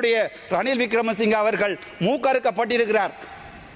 நம்மளுடைய ரணில் விக்ரமசிங்க அவர்கள் மூக்கறுக்கப்பட்டிருக்கிறார்.